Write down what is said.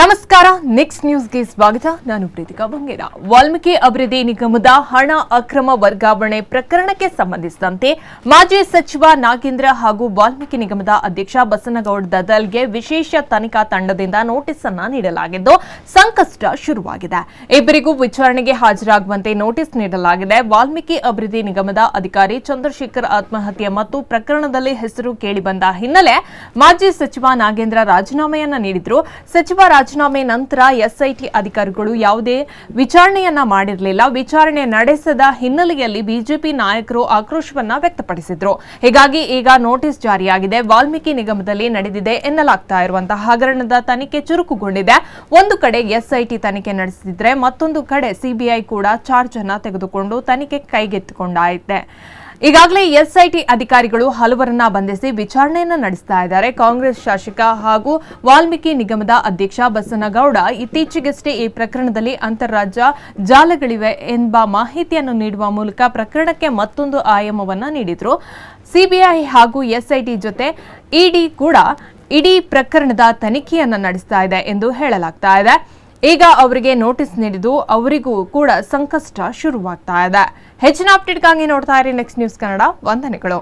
ನಮಸ್ಕಾರ ನೆಕ್ಸ್ಟ್ ನ್ಯೂಸ್ಗೆ ಸ್ವಾಗತ. ನಾನು ಪ್ರೀತಿಕಾ ಬಂಗೇರ. ವಾಲ್ಮೀಕಿ ಅಭಿವೃದ್ಧಿ ನಿಗಮದ ಹಣ ಅಕ್ರಮ ವರ್ಗಾವಣೆ ಪ್ರಕರಣಕ್ಕೆ ಸಂಬಂಧಿಸಿದಂತೆ ಮಾಜಿ ಸಚಿವ ನಾಗೇಂದ್ರ ಹಾಗೂ ವಾಲ್ಮೀಕಿ ನಿಗಮದ ಅಧ್ಯಕ್ಷ ಬಸನಗೌಡ ದದಲ್ಗೆ ವಿಶೇಷ ತನಿಖಾ ತಂಡದಿಂದ ನೋಟಿಸ್ ಅನ್ನ ನೀಡಲಾಗಿದ್ದು, ಸಂಕಷ್ಟ ಶುರುವಾಗಿದೆ. ಇಬ್ಬರಿಗೂ ವಿಚಾರಣೆಗೆ ಹಾಜರಾಗುವಂತೆ ನೋಟಿಸ್ ನೀಡಲಾಗಿದೆ. ವಾಲ್ಮೀಕಿ ಅಭಿವೃದ್ಧಿ ನಿಗಮದ ಅಧಿಕಾರಿ ಚಂದ್ರಶೇಖರ್ ಆತ್ಮಹತ್ಯೆ ಮತ್ತು ಪ್ರಕರಣದಲ್ಲಿ ಹೆಸರು ಕೇಳಿಬಂದ ಹಿನ್ನೆಲೆ ಮಾಜಿ ಸಚಿವ ನಾಗೇಂದ್ರ ರಾಜೀನಾಮೆಯನ್ನ ನೀಡಿದ್ರು. ಸಚಿವ ರಾಜೀನಾಮೆ ನಂತರ ಎಸ್ಐಟಿ ಅಧಿಕಾರಿಗಳು ಯಾವುದೇ ವಿಚಾರಣೆಯನ್ನ ಮಾಡಿರಲಿಲ್ಲ. ವಿಚಾರಣೆ ನಡೆಸದ ಹಿನ್ನೆಲೆಯಲ್ಲಿ ಬಿಜೆಪಿ ನಾಯಕರು ಆಕ್ರೋಶವನ್ನ ವ್ಯಕ್ತಪಡಿಸಿದ್ರು. ಹೀಗಾಗಿ ಈಗ ನೋಟಿಸ್ ಜಾರಿಯಾಗಿದೆ. ವಾಲ್ಮೀಕಿ ನಿಗಮದಲ್ಲಿ ನಡೆದಿದೆ ಎನ್ನಲಾಗ್ತಾ ಇರುವಂತಹ ಹಗರಣದ ತನಿಖೆ ಚುರುಕುಗೊಂಡಿದೆ. ಒಂದು ಕಡೆ ಎಸ್ಐಟಿ ತನಿಖೆ ನಡೆಸಿದ್ರೆ ಮತ್ತೊಂದು ಕಡೆ ಸಿಬಿಐ ಕೂಡ ಚಾರ್ಜ್ ಅನ್ನ ತೆಗೆದುಕೊಂಡು ತನಿಖೆ ಕೈಗೆತ್ತಿಕೊಂಡಾಯಿತೆ. ಈಗಾಗಲೇ ಎಸ್ಐಟಿ ಅಧಿಕಾರಿಗಳು ಹಲವರನ್ನ ಬಂಧಿಸಿ ವಿಚಾರಣೆಯನ್ನ ನಡೆಸ್ತಾ ಇದ್ದಾರೆ. ಕಾಂಗ್ರೆಸ್ ಶಾಸಕ ಹಾಗೂ ವಾಲ್ಮೀಕಿ ನಿಗಮದ ಅಧ್ಯಕ್ಷ ಬಸನಗೌಡ ಇತ್ತೀಚೆಗಷ್ಟೇ ಈ ಪ್ರಕರಣದಲ್ಲಿ ಅಂತಾರಾಜ್ಯ ಜಾಲಗಳಿವೆ ಎಂಬ ಮಾಹಿತಿಯನ್ನು ನೀಡುವ ಮೂಲಕ ಪ್ರಕರಣಕ್ಕೆ ಮತ್ತೊಂದು ಆಯಾಮವನ್ನ ನೀಡಿದ್ರು. ಸಿಬಿಐ ಹಾಗೂ ಎಸ್ಐಟಿ ಜೊತೆ ಇಡಿ ಕೂಡ ಇಡೀ ಪ್ರಕರಣದ ತನಿಖೆಯನ್ನ ನಡೆಸ್ತಾ ಇದೆ ಎಂದು ಹೇಳಲಾಗ್ತಾ ಇದೆ. ಈಗ ಅವರಿಗೆ ನೋಟಿಸ್ ನೀಡಿದ್ದು ಅವರಿಗೂ ಕೂಡ ಸಂಕಷ್ಟ ಶುರುವಾಗ್ತಾ ಇದೆ. ಹೆಚ್ಚಿನ ಅಪ್ಡೇಟ್ಗಾಗಿ ನೋಡ್ತಾ ಇರಿ ನೆಕ್ಸ್ಟ್ ನ್ಯೂಸ್ ಕನ್ನಡ ವಂದನೆಗಳು.